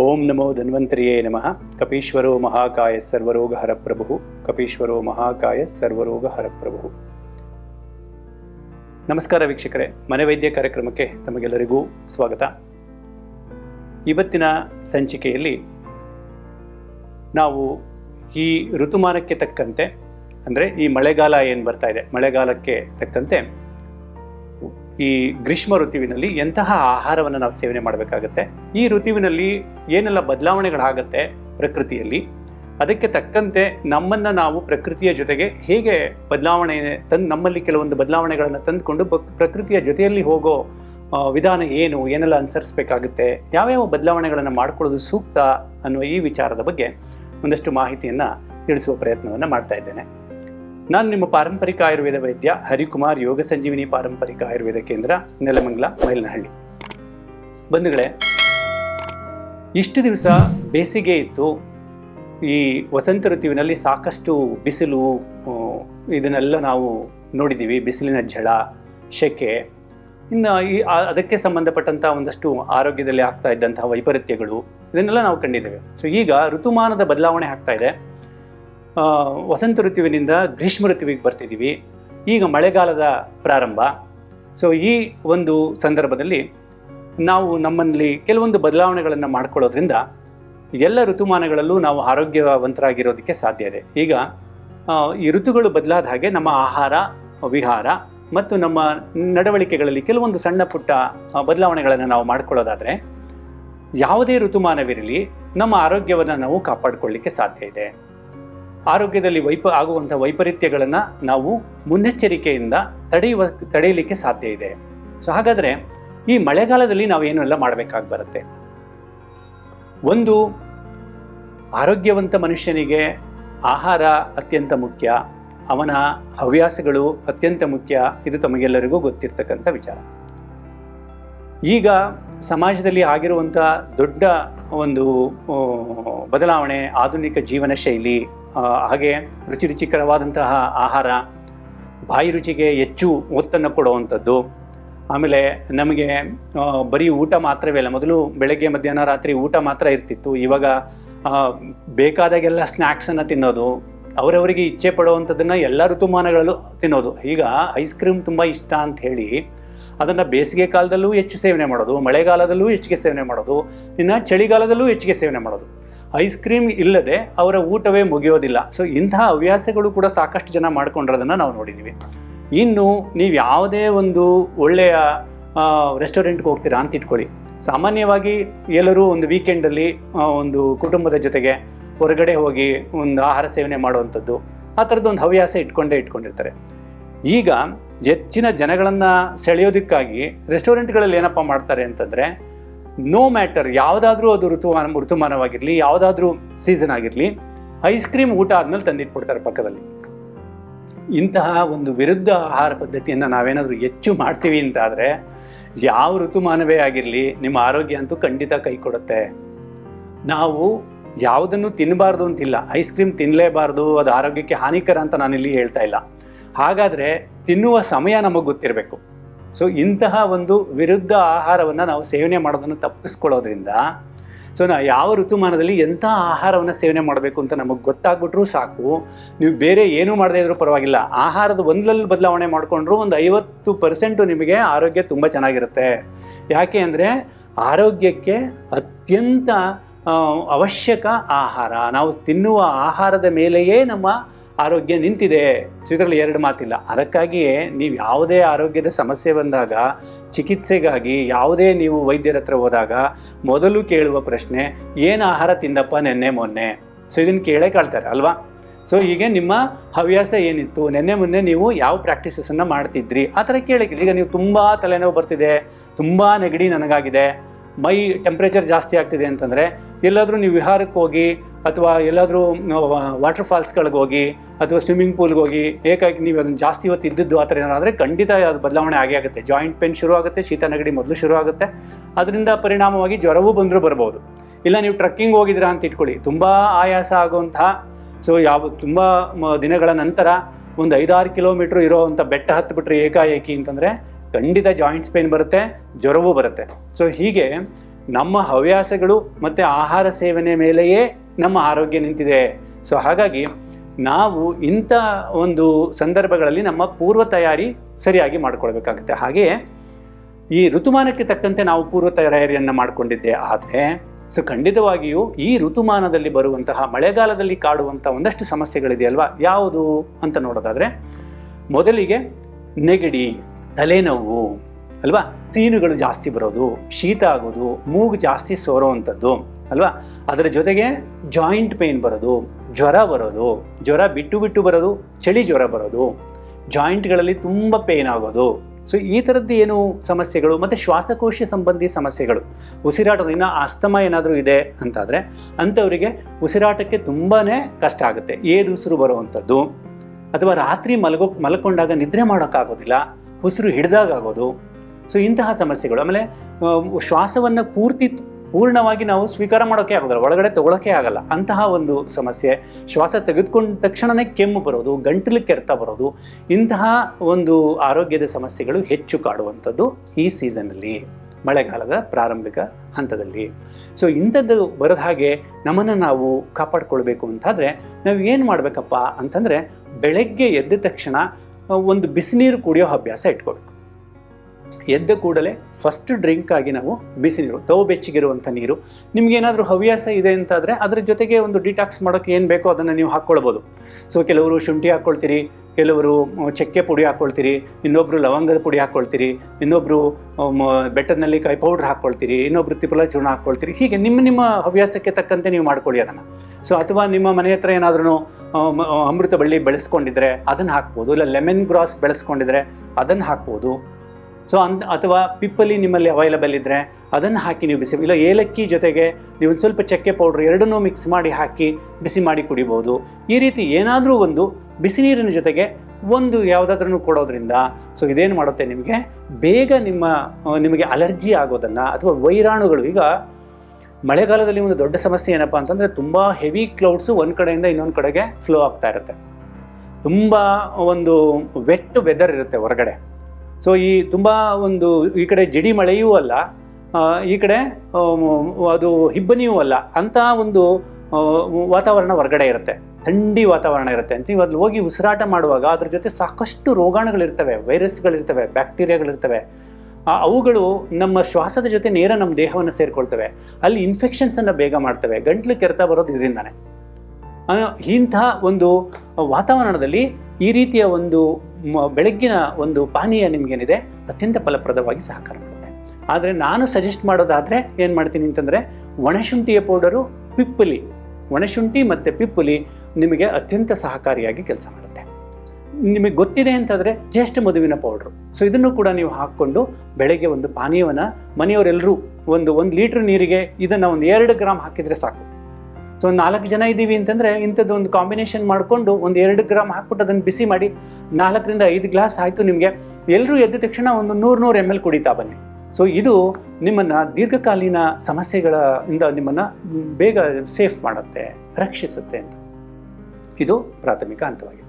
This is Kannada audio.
ಓಂ ನಮೋ ಧನ್ವಂತರಿಯೇ ನಮಃ. ಕಪೀಶ್ವರೋ ಮಹಾಕಾಯ ಸರ್ವರೋಗ ಹರಪ್ರಭು ಕಪೀಶ್ವರೋ ಮಹಾಕಾಯ ಸರ್ವರೋಗ ಹರಪ್ರಭು ನಮಸ್ಕಾರ ವೀಕ್ಷಕರೇ. ಮನೆ ವೈದ್ಯ ಕಾರ್ಯಕ್ರಮಕ್ಕೆ ತಮಗೆಲ್ಲರಿಗೂ ಸ್ವಾಗತ. ಇವತ್ತಿನ ಸಂಚಿಕೆಯಲ್ಲಿ ನಾವು ಈ ಋತುಮಾನಕ್ಕೆ ತಕ್ಕಂತೆ, ಅಂದರೆ ಈ ಮಳೆಗಾಲ ಏನು ಬರ್ತಾ ಇದೆ, ಮಳೆಗಾಲಕ್ಕೆ ತಕ್ಕಂತೆ ಈ ಗ್ರೀಷ್ಮ ಋತುವಿನಲ್ಲಿ ಎಂತಹ ಆಹಾರವನ್ನು ನಾವು ಸೇವನೆ ಮಾಡಬೇಕಾಗತ್ತೆ? ಈ ಋತುವಿನಲ್ಲಿ ಏನೆಲ್ಲ ಬದಲಾವಣೆಗಳಾಗತ್ತೆ ಪ್ರಕೃತಿಯಲ್ಲಿ? ಅದಕ್ಕೆ ತಕ್ಕಂತೆ ನಮ್ಮನ್ನು ನಾವು ಪ್ರಕೃತಿಯ ಜೊತೆಗೆ ಹೇಗೆ ಬದಲಾವಣೆ ತಂದು ನಮ್ಮಲ್ಲಿ ಕೆಲವೊಂದು ಬದಲಾವಣೆಗಳನ್ನು ತಂದುಕೊಂಡು ಪ್ರಕೃತಿಯ ಜೊತೆಯಲ್ಲಿ ಹೋಗೋ ವಿಧಾನ ಏನು, ಏನೆಲ್ಲ ಅನುಸರಿಸಬೇಕಾಗುತ್ತೆ, ಯಾವ್ಯಾವ ಬದಲಾವಣೆಗಳನ್ನು ಮಾಡಿಕೊಳ್ಳೋದು ಸೂಕ್ತ ಅನ್ನುವ ಈ ವಿಚಾರದ ಬಗ್ಗೆ ಒಂದಷ್ಟು ಮಾಹಿತಿಯನ್ನು ತಿಳಿಸುವ ಪ್ರಯತ್ನವನ್ನು ಮಾಡ್ತಾ ಇದ್ದೇನೆ. ನಾನು ನಿಮ್ಮ ಪಾರಂಪರಿಕ ಆಯುರ್ವೇದ ವೈದ್ಯ ಹರಿಕುಮಾರ್ ಯೋಗ ಸಂಜೀವಿನಿ ಪಾರಂಪರಿಕ ಆಯುರ್ವೇದ ಕೇಂದ್ರ, ನೆಲಮಂಗ್ಲ, ಮೈಲನಹಳ್ಳಿ. ಬಂಧುಗಳೇ, ಇಷ್ಟು ದಿವಸ ಬೇಸಿಗೆ ಇತ್ತು. ಈ ವಸಂತ ಋತುವಿನಲ್ಲಿ ಸಾಕಷ್ಟು ಬಿಸಿಲು ಇದನ್ನೆಲ್ಲ ನಾವು ನೋಡಿದ್ದೀವಿ. ಬಿಸಿಲಿನ ಝಳ, ಶೆಕೆ. ಇನ್ನು ಈ ಅದಕ್ಕೆ ಸಂಬಂಧಪಟ್ಟಂಥ ಒಂದಷ್ಟು ಆರೋಗ್ಯದಲ್ಲಿ ಆಗ್ತಾ ಇದ್ದಂತಹ ವೈಪರೀತ್ಯಗಳು, ಇದನ್ನೆಲ್ಲ ನಾವು ಕಂಡಿದ್ದೇವೆ. ಸೊ ಈಗ ಋತುಮಾನದ ಬದಲಾವಣೆ ಆಗ್ತಾ ಇದೆ. ವಸಂತ ಋತುವಿನಿಂದ ಗ್ರೀಷ್ಮ ಋತುವಿಗೆ ಬರ್ತಿದ್ದೀವಿ. ಈಗ ಮಳೆಗಾಲದ ಪ್ರಾರಂಭ. ಸೊ ಈ ಒಂದು ಸಂದರ್ಭದಲ್ಲಿ ನಾವು ನಮ್ಮಲ್ಲಿ ಕೆಲವೊಂದು ಬದಲಾವಣೆಗಳನ್ನು ಮಾಡ್ಕೊಳ್ಳೋದ್ರಿಂದ ಎಲ್ಲ ಋತುಮಾನಗಳಲ್ಲೂ ನಾವು ಆರೋಗ್ಯವಂತರಾಗಿರೋದಕ್ಕೆ ಸಾಧ್ಯ ಇದೆ. ಈಗ ಈ ಋತುಗಳು ಬದಲಾದ ಹಾಗೆ ನಮ್ಮ ಆಹಾರ, ವಿಹಾರ ಮತ್ತು ನಮ್ಮ ನಡವಳಿಕೆಗಳಲ್ಲಿ ಕೆಲವೊಂದು ಸಣ್ಣ ಪುಟ್ಟ ಬದಲಾವಣೆಗಳನ್ನು ನಾವು ಮಾಡ್ಕೊಳ್ಳೋದಾದರೆ, ಯಾವುದೇ ಋತುಮಾನವಿರಲಿ ನಮ್ಮ ಆರೋಗ್ಯವನ್ನು ನಾವು ಕಾಪಾಡಿಕೊಳ್ಳಿಕ್ಕೆ ಸಾಧ್ಯ ಇದೆ. ಆರೋಗ್ಯದಲ್ಲಿ ವೈಪ ಆಗುವಂಥ ವೈಪರೀತ್ಯಗಳನ್ನು ನಾವು ಮುನ್ನೆಚ್ಚರಿಕೆಯಿಂದ ತಡೆಯುವ, ತಡೆಯಲಿಕ್ಕೆ ಸಾಧ್ಯ ಇದೆ. ಸೊ ಹಾಗಾದರೆ ಈ ಮಳೆಗಾಲದಲ್ಲಿ ನಾವು ಏನೆಲ್ಲ ಮಾಡಬೇಕಾಗಿ ಬರುತ್ತೆ? ಒಂದು, ಆರೋಗ್ಯವಂತ ಮನುಷ್ಯನಿಗೆ ಆಹಾರ ಅತ್ಯಂತ ಮುಖ್ಯ, ಅವನ ಹವ್ಯಾಸಗಳು ಅತ್ಯಂತ ಮುಖ್ಯ, ಇದು ತಮಗೆಲ್ಲರಿಗೂ ಗೊತ್ತಿರ್ತಕ್ಕಂಥ ವಿಚಾರ. ಈಗ ಸಮಾಜದಲ್ಲಿ ಆಗಿರುವಂಥ ದೊಡ್ಡ ಒಂದು ಬದಲಾವಣೆ, ಆಧುನಿಕ ಜೀವನ ಶೈಲಿ ಹಾಗೆ ರುಚಿ ರುಚಿಕರವಾದಂತಹ ಆಹಾರ, ಬಾಯಿ ರುಚಿಗೆ ಹೆಚ್ಚು ಒತ್ತನ್ನು ಕೊಡುವಂಥದ್ದು. ಆಮೇಲೆ ನಮಗೆ ಬರೀ ಊಟ ಮಾತ್ರವೇ ಅಲ್ಲ, ಮೊದಲು ಬೆಳಗ್ಗೆ, ಮಧ್ಯಾಹ್ನ, ರಾತ್ರಿ ಊಟ ಮಾತ್ರ ಇರ್ತಿತ್ತು. ಇವಾಗ ಬೇಕಾದಾಗೆಲ್ಲ ಸ್ನ್ಯಾಕ್ಸನ್ನು ತಿನ್ನೋದು, ಅವರವರಿಗೆ ಇಚ್ಛೆ ಪಡುವಂಥದ್ದನ್ನು ಎಲ್ಲ ಋತುಮಾನಗಳಲ್ಲೂ ತಿನ್ನೋದು. ಈಗ ಐಸ್ ಕ್ರೀಮ್ ತುಂಬ ಇಷ್ಟ ಅಂತ ಹೇಳಿ, ಅದನ್ನು ಬೇಸಿಗೆ ಕಾಲದಲ್ಲೂ ಹೆಚ್ಚು ಸೇವನೆ ಮಾಡೋದು, ಮಳೆಗಾಲದಲ್ಲೂ ಹೆಚ್ಚಿಗೆ ಸೇವನೆ ಮಾಡೋದು, ಇನ್ನು ಚಳಿಗಾಲದಲ್ಲೂ ಹೆಚ್ಚಿಗೆ ಸೇವನೆ ಮಾಡೋದು. ಐಸ್ ಕ್ರೀಮ್ ಇಲ್ಲದೆ ಅವರ ಊಟವೇ ಮುಗಿಯೋದಿಲ್ಲ. ಸೊ ಇಂತಹ ಹವ್ಯಾಸಗಳು ಕೂಡ ಸಾಕಷ್ಟು ಜನ ಮಾಡ್ಕೊಂಡಿರೋದನ್ನು ನಾವು ನೋಡಿದ್ದೀವಿ ಇನ್ನು ನೀವು ಯಾವುದೇ ಒಂದು ಒಳ್ಳೆಯ ರೆಸ್ಟೋರೆಂಟ್ಗೆ ಹೋಗ್ತೀರಾ ಅಂತ ಇಟ್ಕೊಳ್ಳಿ. ಸಾಮಾನ್ಯವಾಗಿ ಎಲ್ಲರೂ ಒಂದು ವೀಕೆಂಡಲ್ಲಿ ಒಂದು ಕುಟುಂಬದ ಜೊತೆಗೆ ಹೊರಗಡೆ ಹೋಗಿ ಒಂದು ಆಹಾರ ಸೇವನೆ ಮಾಡುವಂಥದ್ದು, ಆ ಥರದ್ದು ಒಂದು ಹವ್ಯಾಸ ಇಟ್ಕೊಂಡೇ ಇಟ್ಕೊಂಡಿರ್ತಾರೆ. ಈಗ ಹೆಚ್ಚಿನ ಜನಗಳನ್ನು ಸೆಳೆಯೋದಕ್ಕಾಗಿ ರೆಸ್ಟೋರೆಂಟ್ಗಳಲ್ಲಿ ಏನಪ್ಪ ಮಾಡ್ತಾರೆ ಅಂತಂದರೆ ನೋ ಮ್ಯಾಟರ್ ಯಾವುದಾದ್ರೂ ಅದು ಋತುಮಾನ, ಋತುಮಾನವಾಗಿರಲಿ, ಯಾವುದಾದ್ರೂ ಸೀಸನ್ ಆಗಿರಲಿ ಐಸ್ ಕ್ರೀಮ್ ಊಟ ಆದಮೇಲೆ ತಂದಿಟ್ಬಿಡ್ತಾರೆ ಪಕ್ಕದಲ್ಲಿ. ಇಂತಹ ಒಂದು ವಿರುದ್ಧ ಆಹಾರ ಪದ್ಧತಿಯನ್ನು ನಾವೇನಾದರೂ ಹೆಚ್ಚು ಮಾಡ್ತೀವಿ ಅಂತ ಆದರೆ, ಯಾವ ಋತುಮಾನವೇ ಆಗಿರಲಿ, ನಿಮ್ಮ ಆರೋಗ್ಯ ಅಂತೂ ಖಂಡಿತ ಕೈ ಕೊಡುತ್ತೆ. ನಾವು ಯಾವುದನ್ನು ತಿನ್ನಬಾರ್ದು ಅಂತಿಲ್ಲ. ಐಸ್ ಕ್ರೀಮ್ ತಿನ್ನಲೇಬಾರ್ದು ಅದು ಆರೋಗ್ಯಕ್ಕೆ ಹಾನಿಕರ ಅಂತ ನಾನಿಲ್ಲಿ ಹೇಳ್ತಾ ಇಲ್ಲ. ಹಾಗಾದರೆ, ತಿನ್ನುವ ಸಮಯ ನಮಗೆ ಗೊತ್ತಿರಬೇಕು. ಸೊ ಇಂತಹ ಒಂದು ವಿರುದ್ಧ ಆಹಾರವನ್ನು ನಾವು ಸೇವನೆ ಮಾಡೋದನ್ನು ತಪ್ಪಿಸ್ಕೊಳ್ಳೋದ್ರಿಂದ ಸೊ ನಾ ಯಾವ ಋತುಮಾನದಲ್ಲಿ ಎಂಥ ಆಹಾರವನ್ನು ಸೇವನೆ ಮಾಡಬೇಕು ಅಂತ ನಮಗೆ ಗೊತ್ತಾಗ್ಬಿಟ್ರೂ ಸಾಕು. ನೀವು ಬೇರೆ ಏನೂ ಮಾಡದೇ ಇದ್ರೂ ಪರವಾಗಿಲ್ಲ. ಆಹಾರದ ಒಂದರಲ್ಲಿ ಬದಲಾವಣೆ ಮಾಡಿಕೊಂಡ್ರೂ ಒಂದು ಐವತ್ತು ಪರ್ಸೆಂಟು ನಿಮಗೆ ಆರೋಗ್ಯ ತುಂಬ ಚೆನ್ನಾಗಿರುತ್ತೆ. ಯಾಕೆ ಅಂದರೆ ಆರೋಗ್ಯಕ್ಕೆ ಅತ್ಯಂತ ಅವಶ್ಯಕ ಆಹಾರ. ನಾವು ತಿನ್ನುವ ಆಹಾರದ ಮೇಲೆಯೇ ನಮ್ಮ ಆರೋಗ್ಯ ನಿಂತಿದೆ. ಇದರಲ್ಲಿ ಎರಡು ಮಾತಿಲ್ಲ. ಅದಕ್ಕಾಗಿಯೇ ನೀವು ಯಾವುದೇ ಆರೋಗ್ಯದ ಸಮಸ್ಯೆ ಬಂದಾಗ, ಚಿಕಿತ್ಸೆಗಾಗಿ ಯಾವುದೇ ನೀವು ವೈದ್ಯರ ಹತ್ರ ಹೋದಾಗ, ಮೊದಲು ಕೇಳುವ ಪ್ರಶ್ನೆ, ಏನು ಆಹಾರ ತಿಂದಪ್ಪ ನೆನ್ನೆ ಮೊನ್ನೆ? ಸೊ ಇದನ್ನು ಕೇಳೇ ಕಾಳ್ತಾರೆ, ಅಲ್ವಾ? ಸೊ ಹೀಗೆ ನಿಮ್ಮ ಹವ್ಯಾಸ ಏನಿತ್ತು? ನೆನ್ನೆ ಮೊನ್ನೆ ನೀವು ಯಾವ ಪ್ರಾಕ್ಟೀಸಸನ್ನು ಮಾಡ್ತಿದ್ರಿ? ಆ ಥರ ಕೇಳಿ ಈಗ ನೀವು ತುಂಬ ತಲೆನೋವು ಬರ್ತಿದೆ, ತುಂಬ ನೆಗಡಿ ನನಗಾಗಿದೆ, ಮೈ ಟೆಂಪ್ರೇಚರ್ ಜಾಸ್ತಿ ಆಗ್ತಿದೆ ಅಂತಂದರೆ, ಎಲ್ಲಾದರೂ ನೀವು ವಿಹಾರಕ್ಕೆ ಹೋಗಿ ಅಥವಾ ಎಲ್ಲಾದರೂ ವಾಟರ್ ಫಾಲ್ಸ್ಗಳಿಗೆ ಹೋಗಿ ಅಥವಾ ಸ್ವಿಮ್ಮಿಂಗ್ ಪೂಲ್ಗೆ ಹೋಗಿ ಏಕಾಗಿ ನೀವು ಅದನ್ನು ಜಾಸ್ತಿ ಹೊತ್ತು ಇದ್ದಿದ್ದು ಆ ಥರ ಏನಾದರೆ ಖಂಡಿತ ಅದು ಬದಲಾವಣೆ ಆಗೇ ಆಗುತ್ತೆ. ಜಾಯಿಂಟ್ ಪೇನ್ ಶುರು ಆಗುತ್ತೆ, ಶೀತ ನೆಗಡಿ ಮೊದಲು ಶುರು ಆಗುತ್ತೆ. ಅದರಿಂದ ಪರಿಣಾಮವಾಗಿ ಜ್ವರವೂ ಬಂದರೂ ಬರ್ಬೋದು. ಇಲ್ಲ ನೀವು ಟ್ರಕ್ಕಿಂಗ್ ಹೋಗಿದ್ದೀರಾ ಅಂತ ಇಟ್ಕೊಳ್ಳಿ. ತುಂಬ ಆಯಾಸ ಆಗುವಂತಹ ಸೊ ಯಾವ, ತುಂಬ ದಿನಗಳ ನಂತರ ಒಂದು ಐದಾರು ಕಿಲೋಮೀಟ್ರ್ ಇರೋವಂಥ ಬೆಟ್ಟ ಹತ್ತಿಬಿಟ್ರೆ ಏಕಾಏಕಿ ಅಂತಂದರೆ ಖಂಡಿತ ಜಾಯಿಂಟ್ಸ್ ಪೇನ್ ಬರುತ್ತೆ, ಜ್ವರವೂ ಬರುತ್ತೆ. ಸೊ ಹೀಗೆ ನಮ್ಮ ಹವ್ಯಾಸಗಳು ಮತ್ತು ಆಹಾರ ಸೇವನೆ ಮೇಲೆಯೇ ನಮ್ಮ ಆರೋಗ್ಯ ನಿಂತಿದೆ. ಸೊ ಹಾಗಾಗಿ ನಾವು ಇಂಥ ಒಂದು ಸಂದರ್ಭಗಳಲ್ಲಿ ನಮ್ಮ ಪೂರ್ವ ತಯಾರಿ ಸರಿಯಾಗಿ ಮಾಡ್ಕೊಳ್ಬೇಕಾಗುತ್ತೆ. ಹಾಗೆಯೇ ಈ ಋತುಮಾನಕ್ಕೆ ತಕ್ಕಂತೆ ನಾವು ಪೂರ್ವ ತಯಾರಿಯನ್ನು ಮಾಡಿಕೊಂಡಿದ್ದೆ. ಆದರೆ, ಸೊ ಖಂಡಿತವಾಗಿಯೂ ಈ ಋತುಮಾನದಲ್ಲಿ ಬರುವಂತಹ ಮಳೆಗಾಲದಲ್ಲಿ ಕಾಡುವಂಥ ಒಂದಷ್ಟು ಸಮಸ್ಯೆಗಳಿದೆಯಲ್ವಾ? ಯಾವುದು ಅಂತ ನೋಡೋದಾದರೆ, ಮೊದಲಿಗೆ ನೆಗಡಿ, ತಲೆನೋವು. ಅಲ್ವಾ? ಸೀನುಗಳು ಜಾಸ್ತಿ ಬರೋದು, ಶೀತ ಆಗೋದು, ಮೂಗು ಜಾಸ್ತಿ ಸೋರೋವಂಥದ್ದು ಅಲ್ವಾ? ಅದರ ಜೊತೆಗೆ ಜಾಯಿಂಟ್ ಪೇಯ್ನ್ ಬರೋದು, ಜ್ವರ ಬರೋದು, ಜ್ವರ ಬಿಟ್ಟು ಬಿಟ್ಟು ಬರೋದು, ಚಳಿ ಜ್ವರ ಬರೋದು, ಜಾಯಿಂಟ್ಗಳಲ್ಲಿ ತುಂಬ ಪೇನ್ ಆಗೋದು. ಸೊ ಈ ಥರದ್ದು ಏನು ಸಮಸ್ಯೆಗಳು? ಮತ್ತು ಶ್ವಾಸಕೋಶ ಸಂಬಂಧಿ ಸಮಸ್ಯೆಗಳು. ಉಸಿರಾಟದಿಂದ ಅಸ್ತಮ ಏನಾದರೂ ಇದೆ ಅಂತಾದರೆ, ಅಂಥವರಿಗೆ ಉಸಿರಾಟಕ್ಕೆ ತುಂಬಾ ಕಷ್ಟ ಆಗುತ್ತೆ. ಏದುಸಿರು ಬರುವಂಥದ್ದು, ಅಥವಾ ರಾತ್ರಿ ಮಲಗೋ ಮಲ್ಕೊಂಡಾಗ ನಿದ್ರೆ ಮಾಡೋಕ್ಕಾಗೋದಿಲ್ಲ, ಉಸಿರು ಹಿಡಿದಾಗೋದು ಸೊ ಇಂತಹ ಸಮಸ್ಯೆಗಳು, ಆಮೇಲೆ ಶ್ವಾಸವನ್ನು ಪೂರ್ತಿ ಪೂರ್ಣವಾಗಿ ನಾವು ಸ್ವೀಕಾರ ಮಾಡೋಕ್ಕೆ ಆಗೋದಿಲ್ಲ, ಒಳಗಡೆ ತಗೊಳ್ಳೋಕ್ಕೆ ಆಗಲ್ಲ. ಅಂತಹ ಒಂದು ಸಮಸ್ಯೆ, ಶ್ವಾಸ ತೆಗೆದುಕೊಂಡ ತಕ್ಷಣವೇ ಕೆಮ್ಮು ಬರೋದು, ಗಂಟಲು ಕೆರೆತ ಬರೋದು, ಇಂತಹ ಒಂದು ಆರೋಗ್ಯದ ಸಮಸ್ಯೆಗಳು ಹೆಚ್ಚು ಕಾಡುವಂಥದ್ದು ಈ ಸೀಸನ್ನಲ್ಲಿ, ಮಳೆಗಾಲದ ಪ್ರಾರಂಭಿಕ ಹಂತದಲ್ಲಿ. ಸೊ ಇಂಥದ್ದು ಬರದ ಹಾಗೆ ನಮ್ಮನ್ನು ನಾವು ಕಾಪಾಡಿಕೊಳ್ಬೇಕು ಅಂತಾದರೆ, ನಾವು ಏನು ಮಾಡಬೇಕಪ್ಪ ಅಂತಂದರೆ, ಬೆಳಗ್ಗೆ ಎದ್ದ ತಕ್ಷಣ ಒಂದು ಬಿಸಿನೀರು ಕುಡಿಯೋ ಅಭ್ಯಾಸ ಇಟ್ಕೋಬೇಕು. ಎದ್ದ ಕೂಡಲೇ ಫಸ್ಟ್ ಡ್ರಿಂಕ್ ಆಗಿ ನಾವು ಬಿಸಿ ನೀರು ತವು ಬೆಚ್ಚಗಿರುವಂಥ ನೀರು. ನಿಮಗೇನಾದರೂ ಹವ್ಯಾಸ ಇದೆ ಅಂತಾದರೆ ಅದರ ಜೊತೆಗೆ ಒಂದು ಡಿಟಾಕ್ಸ್ ಮಾಡೋಕ್ಕೆ ಏನು ಬೇಕೋ ಅದನ್ನು ನೀವು ಹಾಕ್ಕೊಳ್ಬೋದು. ಸೊ ಕೆಲವರು ಶುಂಠಿ ಹಾಕ್ಕೊಳ್ತೀರಿ, ಕೆಲವರು ಚಕ್ಕೆ ಪುಡಿ ಹಾಕ್ಕೊಳ್ತೀರಿ ಇನ್ನೊಬ್ಬರು ಲವಂಗದ ಪುಡಿ ಹಾಕ್ಕೊಳ್ತೀರಿ ಇನ್ನೊಬ್ಬರು ಬೆಟ್ಟದಲ್ಲಿ ಕಾಯಿ ಪೌಡ್ರ್ ಹಾಕ್ಕೊಳ್ತೀರಿ ಇನ್ನೊಬ್ಬರು ತಿಪ್ಪಲ ಚೂರ್ಣ ಹಾಕ್ಕೊಳ್ತೀರಿ. ಹೀಗೆ ನಿಮ್ಮ ನಿಮ್ಮ ಹವ್ಯಾಸಕ್ಕೆ ತಕ್ಕಂತೆ ನೀವು ಮಾಡ್ಕೊಳ್ಳಿ ಅದನ್ನು. ಸೊ ಅಥವಾ ನಿಮ್ಮ ಮನೆ ಹತ್ರ ಏನಾದ್ರೂ ಅಮೃತ ಬಳ್ಳಿ ಬೆಳೆಸ್ಕೊಂಡಿದ್ರೆ ಅದನ್ನು ಹಾಕ್ಬೋದು, ಇಲ್ಲ ಲೆಮನ್ ಗ್ರಾಸ್ ಬೆಳೆಸ್ಕೊಂಡಿದ್ರೆ ಅದನ್ನು ಹಾಕ್ಬೋದು. ಸೊ ಅಂದ್ ಅಥವಾ ಪಿಪ್ಪಲಿ ನಿಮ್ಮಲ್ಲಿ ಅವೈಲಬಲ್ ಇದ್ದರೆ ಅದನ್ನು ಹಾಕಿ ನೀವು ಬಿಸಿ, ಇಲ್ಲ ಏಲಕ್ಕಿ ಜೊತೆಗೆ ನೀವು ಸ್ವಲ್ಪ ಚಕ್ಕೆ ಪೌಡ್ರ್ ಎರಡನ್ನೂ ಮಿಕ್ಸ್ ಮಾಡಿ ಹಾಕಿ ಬಿಸಿ ಮಾಡಿ ಕುಡಿಬೋದು. ಈ ರೀತಿ ಏನಾದರೂ ಒಂದು ಬಿಸಿ ನೀರಿನ ಜೊತೆಗೆ ಒಂದು ಯಾವುದಾದ್ರೂ ಕೊಡೋದ್ರಿಂದ ಸೊ ಇದೇನು ಮಾಡುತ್ತೆ ನಿಮಗೆ? ಬೇಗ ನಿಮ್ಮ ನಿಮಗೆ ಅಲರ್ಜಿ ಆಗೋದನ್ನು ಅಥವಾ ವೈರಾಣುಗಳು, ಈಗ ಮಳೆಗಾಲದಲ್ಲಿ ಒಂದು ದೊಡ್ಡ ಸಮಸ್ಯೆ ಏನಪ್ಪ ಅಂತಂದರೆ ತುಂಬ ಹೆವಿ ಕ್ಲೌಡ್ಸು ಒಂದು ಕಡೆಯಿಂದ ಇನ್ನೊಂದು ಕಡೆಗೆ ಫ್ಲೋ ಆಗ್ತಾ ಇರುತ್ತೆ. ತುಂಬ ಒಂದು ವೆಟ್ ವೆದರ್ ಇರುತ್ತೆ ಹೊರಗಡೆ. ಸೊ ಈ ತುಂಬ ಒಂದು ಈ ಕಡೆ ಜಡಿ ಮಳೆಯೂ ಅಲ್ಲ ಈ ಕಡೆ ಅದು ಹಿಬ್ಬನಿಯೂ ಅಲ್ಲ ಅಂಥ ಒಂದು ವಾತಾವರಣ ಹೊರಗಡೆ ಇರುತ್ತೆ, ಥಂಡಿ ವಾತಾವರಣ ಇರುತ್ತೆ ಅಂತ. ಅಲ್ಲಿ ಹೋಗಿ ಉಸಿರಾಟ ಮಾಡುವಾಗ ಅದ್ರ ಜೊತೆ ಸಾಕಷ್ಟು ರೋಗಾಣುಗಳಿರ್ತವೆ ವೈರಸ್ಗಳಿರ್ತವೆ ಬ್ಯಾಕ್ಟೀರಿಯಾಗಳಿರ್ತವೆ. ಅವುಗಳು ನಮ್ಮ ಶ್ವಾಸದ ಜೊತೆ ನೇರ ನಮ್ಮ ದೇಹವನ್ನು ಸೇರಿಕೊಳ್ತವೆ. ಅಲ್ಲಿ ಇನ್ಫೆಕ್ಷನ್ಸನ್ನು ಬೇಗ ಮಾಡ್ತವೆ, ಗಂಟ್ಲು ಕೆರೆತ ಬರೋದು ಇದರಿಂದಾನೆ. ಇಂತಹ ಒಂದು ವಾತಾವರಣದಲ್ಲಿ ಈ ರೀತಿಯ ಒಂದು ಬೆಳಗ್ಗಿನ ಒಂದು ಪಾನೀಯ ನಿಮಗೇನಿದೆ, ಅತ್ಯಂತ ಫಲಪ್ರದವಾಗಿ ಸಹಕಾರ ಮಾಡುತ್ತೆ. ಆದರೆ ನಾನು ಸಜೆಸ್ಟ್ ಮಾಡೋದಾದರೆ ಏನು ಮಾಡ್ತೀನಿ ಅಂತಂದರೆ, ಒಣಶುಂಠಿಯ ಪೌಡರು ಪಿಪ್ಪಲಿ. ಒಣಶುಂಠಿ ಮತ್ತು ಪಿಪ್ಪಲಿ ನಿಮಗೆ ಅತ್ಯಂತ ಸಹಕಾರಿಯಾಗಿ ಕೆಲಸ ಮಾಡುತ್ತೆ. ನಿಮಗೆ ಗೊತ್ತಿದೆ ಅಂತಂದರೆ ಜ್ಯೇಷ್ಠ ಮದುವಿನ ಪೌಡ್ರು ಸೊ ಇದನ್ನು ಕೂಡ ನೀವು ಹಾಕ್ಕೊಂಡು ಬೆಳಗ್ಗೆ ಒಂದು ಪಾನೀಯವನ್ನು ಮನೆಯವರೆಲ್ಲರೂ ಒಂದು ಒಂದು ಲೀಟ್ರ್ ನೀರಿಗೆ ಇದನ್ನು ಒಂದು ಎರಡು ಗ್ರಾಮ್ ಹಾಕಿದರೆ ಸಾಕು. ಸೊ ನಾಲ್ಕು ಜನ ಇದ್ದೀವಿ ಅಂತಂದರೆ ಇಂಥದ್ದು ಒಂದು ಕಾಂಬಿನೇಷನ್ ಮಾಡಿಕೊಂಡು ಒಂದು ಎರಡು ಗ್ರಾಮ್ ಹಾಕ್ಬಿಟ್ಟು ಅದನ್ನು ಬಿಸಿ ಮಾಡಿ ನಾಲ್ಕರಿಂದ ಐದು ಗ್ಲಾಸ್ ಆಯಿತು ನಿಮಗೆ. ಎಲ್ಲರೂ ಎದ್ದ ತಕ್ಷಣ ಒಂದು ನೂರು ನೂರು ಎಂ ಎಲ್ ಕುಡಿತಾ ಬನ್ನಿ. ಸೊ ಇದು ನಿಮ್ಮನ್ನು ದೀರ್ಘಕಾಲೀನ ಸಮಸ್ಯೆಗಳ ಇಂದ ನಿಮ್ಮನ್ನು ಬೇಗ ಸೇಫ್ ಮಾಡುತ್ತೆ, ರಕ್ಷಿಸುತ್ತೆ ಅಂತ. ಇದು ಪ್ರಾಥಮಿಕ ಹಂತವಾಗಿದೆ.